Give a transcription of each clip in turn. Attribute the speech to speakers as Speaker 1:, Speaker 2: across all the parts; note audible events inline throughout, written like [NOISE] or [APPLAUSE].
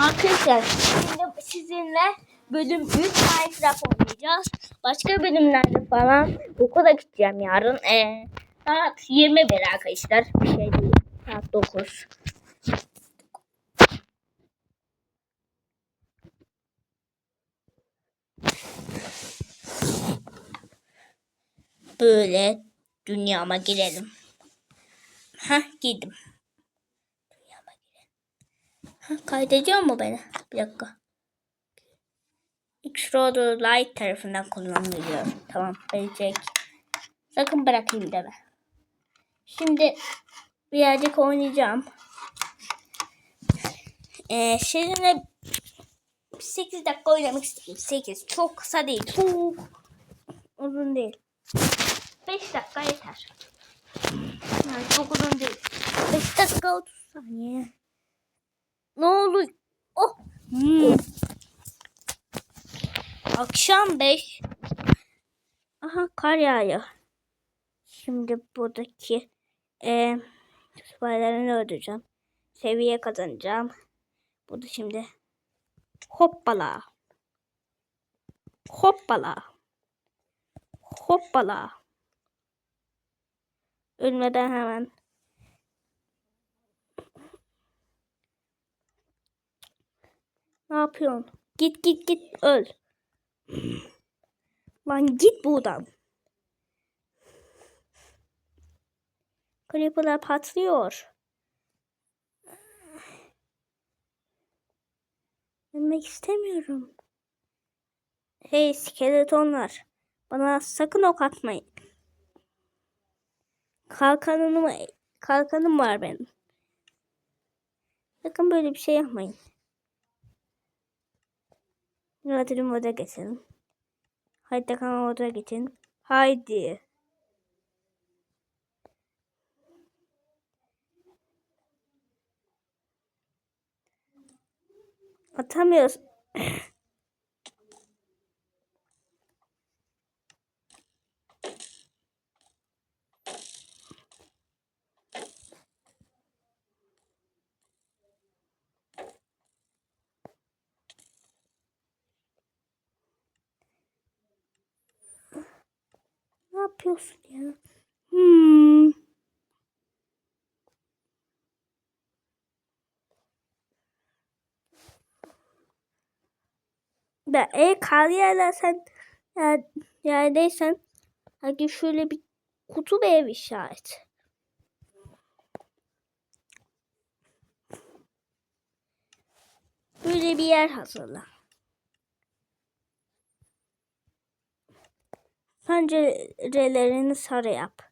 Speaker 1: Arkadaşlar şimdi sizinle bölüm 3 Minecraft oynayacağız. Başka bölümlerde falan okula gideceğim yarın. Ee, saat 21 arkadaşlar. Bir şey değil. Saat 9. Böyle dünyama girelim. Hah girdim. Kaydediyor mu beni? Bir dakika. Extruder Light tarafından kullanılıyor. Tamam verecek. Sakın bırakayım deme. Şimdi birazcık oynayacağım. Ee, sizinle 8 dakika oynamak istedim. 8. Çok kısa değil. Çok uzun değil. 5 dakika yeter. Yani çok uzun değil. 5 dakika 30 saniye. Ne oluyor? Oh. Hmm. Akşam 5. Aha kar yağıyor. Şimdi buradaki e, kütüphanelerini öldüreceğim. Seviye kazanacağım. Burada şimdi hoppala. Hoppala. Hoppala. Ölmeden hemen. Ne yapıyorsun? Git git git öl. Lan git buradan. Creeper'lar patlıyor. Ölmek istemiyorum. Hey skeletonlar. Bana sakın ok atmayın. Kalkanım, kalkanım var benim. Sakın böyle bir şey yapmayın. Hadi moda geçelim. Haydi kanal moda geçelim. Haydi. Atamıyoruz. [CLEARS THROAT] Yapıyorsun ya? Hmm. Da e kar yerler sen yer, yerdeysen hadi şöyle bir kutu bir ev işaret. Böyle bir yer hazırla. Pencerelerini sarı yap.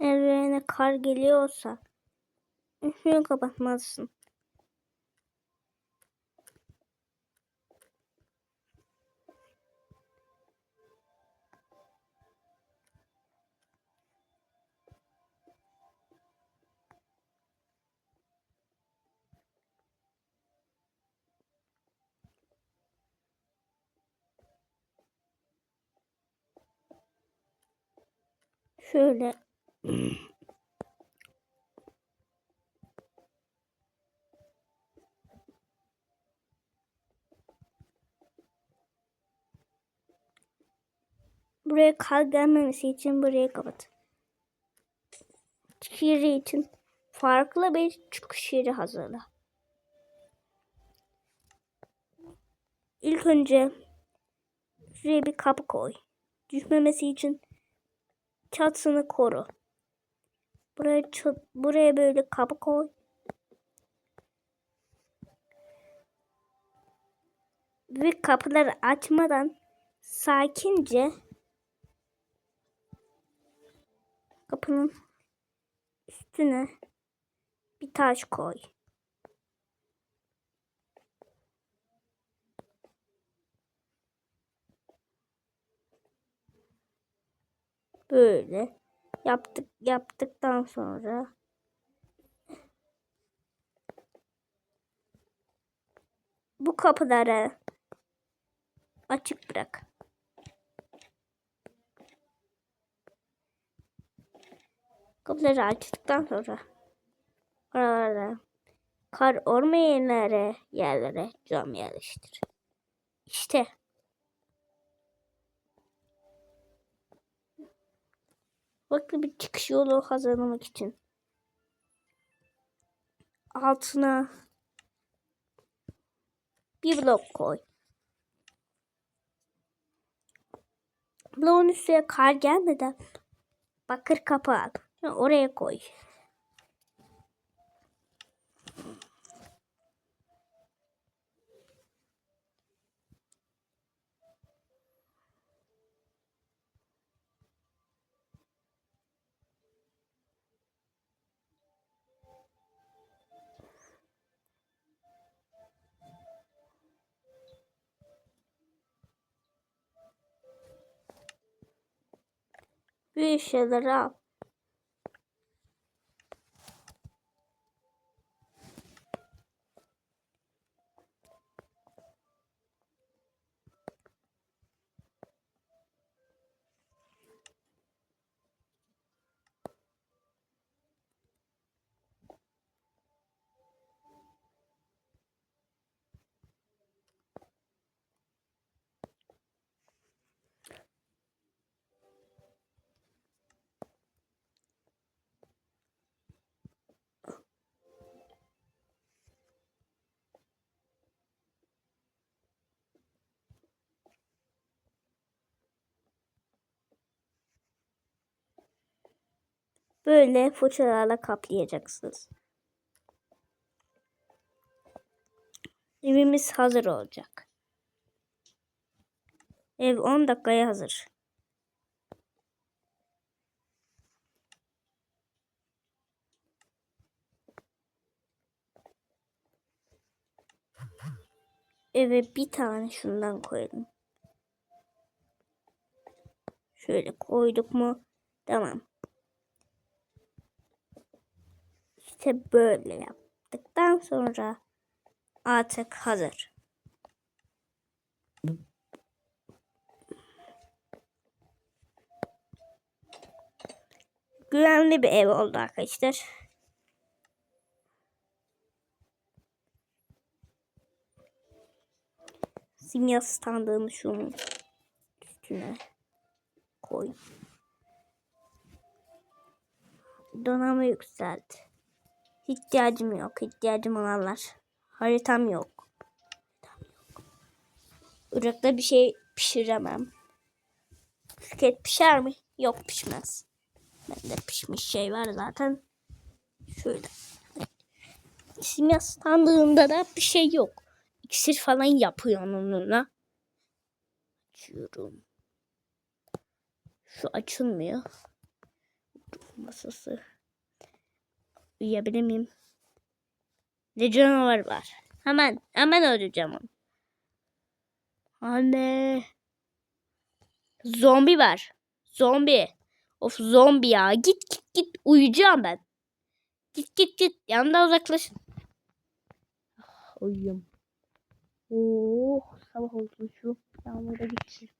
Speaker 1: Evlerine kar geliyorsa ışığı kapatmalısın. Şöyle Buraya kar gelmemesi için burayı kapat. Şiiri için farklı bir çıkış şiiri hazırla. İlk önce şuraya bir kapı koy. Düşmemesi için çatısını koru. Buraya çat, buraya böyle kapı koy. Ve kapıları açmadan sakince kapının üstüne bir taş koy. böyle yaptık yaptıktan sonra bu kapıları açık bırak. Kapıları açtıktan sonra oralara kar olmayan yerlere cam yerleştir. İşte. Farklı bir çıkış yolu hazırlamak için altına bir blok koy. Bloğun üstüne kar gelmeden bakır ve Oraya koy. 必须得让 Böyle fırçalarla kaplayacaksınız. Evimiz hazır olacak. Ev 10 dakikaya hazır. Eve bir tane şundan koyalım. Şöyle koyduk mu? Tamam. İşte böyle yaptıktan sonra artık hazır. Güvenli bir ev oldu arkadaşlar. Simya standığını şunun üstüne koy. Donanımı yükselt. İhtiyacım yok. İhtiyacım olanlar. Haritam yok. Ocakta bir şey pişiremem. Şirket pişer mi? Yok pişmez. Bende pişmiş şey var zaten. Şöyle. Simya standığında da bir şey yok. İksir falan yapıyor onunla. Açıyorum. Şu açılmıyor. Masası. Uyuyabilir miyim? Ne canavar var. Hemen, hemen öldüreceğim onu. Anne. Zombi var. Zombi. Of zombi ya. Git git git. Uyuyacağım ben. Git git git. Yanımdan uzaklaşın. Ah, Uyuyayım. Oh sabah oldu şu. Yağmurda gitsin.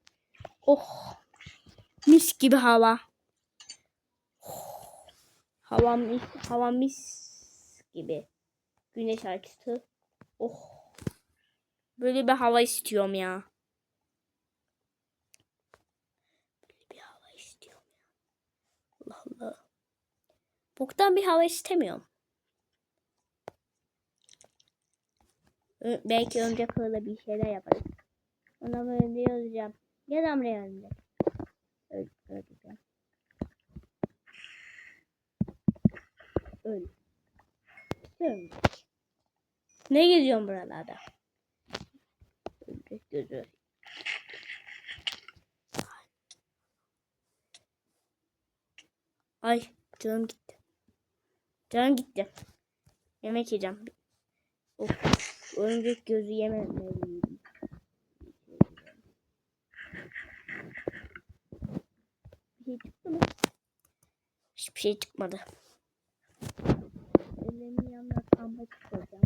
Speaker 1: Oh. Mis gibi hava. Oh. Hava mis, hava mis gibi. Güneş açtı. Oh. Böyle bir hava istiyorum ya. Böyle bir hava istiyorum ya. Allah Allah. Boktan bir hava istemiyorum. Belki önce kırla bir şeyler yaparız. Ona böyle yazacağım. Gel Amre önce. Öyle, öyle. Öyle. Örümcek. Ne geziyorsun buralarda? Örümcek gözü. Ay canım gitti. Canım gitti. Yemek yiyeceğim. Of, örümcek gözü yememeliyim. Bir şey çıktı mı? Hiçbir şey çıkmadı. Ellerimi yanına kamba çıkacağım.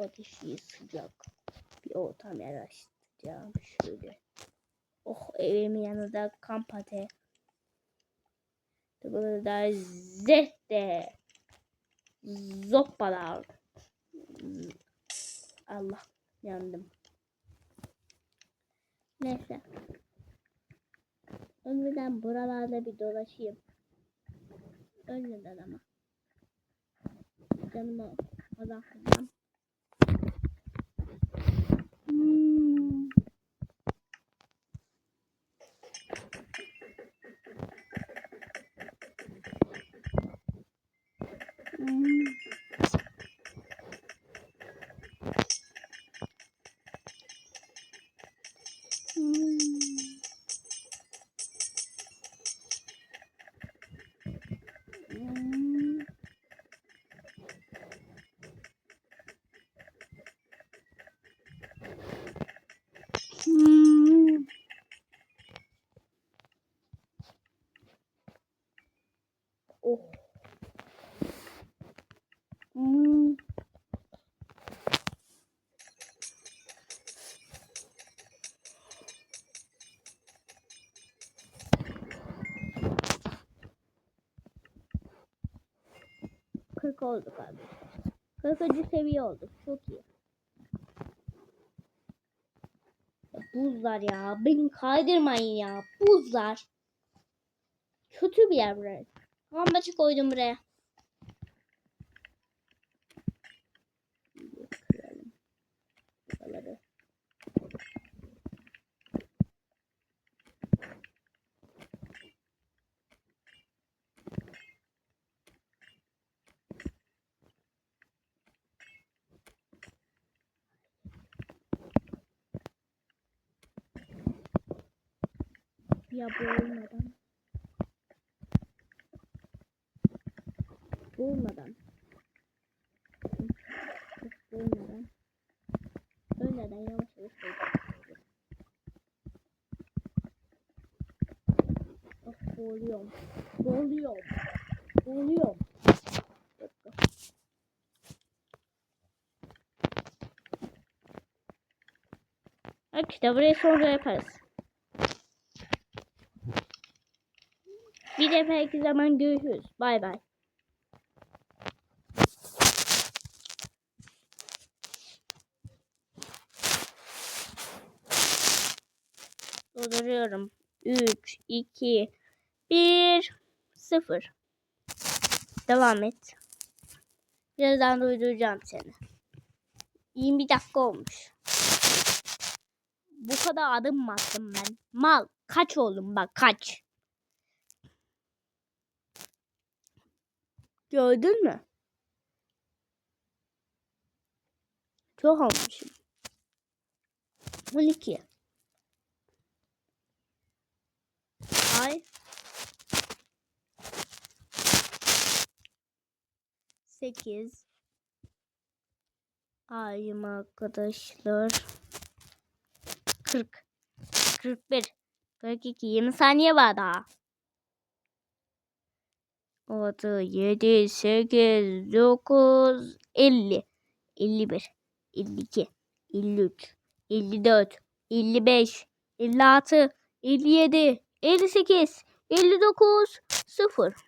Speaker 1: ateşi sıcak bir ortam yaratacağım şöyle. Oh evimin yanında kamp ateşi. Burada zette. Zoppalar. Allah yandım. Neyse. Önceden buralarda bir dolaşayım. Önceden ama. Canımı odaklayacağım. 40 olduk abi. 40. seviye olduk. Çok iyi. Buzlar ya. Beni kaydırmayın ya. Buzlar. Kötü bir yer burası. Tamam da koydum buraya. Ya boğulmadan. Boğulmadan. Boğulmadan. Ölmeden yavaş yavaş boğulacağım. Oh boğuluyorum. Boğuluyorum. Boğuluyorum. Bak işte burayı sonra yaparız. Bir defa zaman görüşürüz. Bay bay. Dolduruyorum. 3, 2, 1, 0. Devam et. Birazdan duyduracağım seni. 21 dakika olmuş. Bu kadar adım mı attım ben? Mal. Kaç oğlum bak kaç. Gördün mü? Çok olmuşum. 12. Ay. 8. Ayım arkadaşlar. 40. 41. 42. 20 saniye var daha. 6, 7, 8, 9, 50, 51, 52, 53, 54, 55, 56, 57, 58, 59, 0.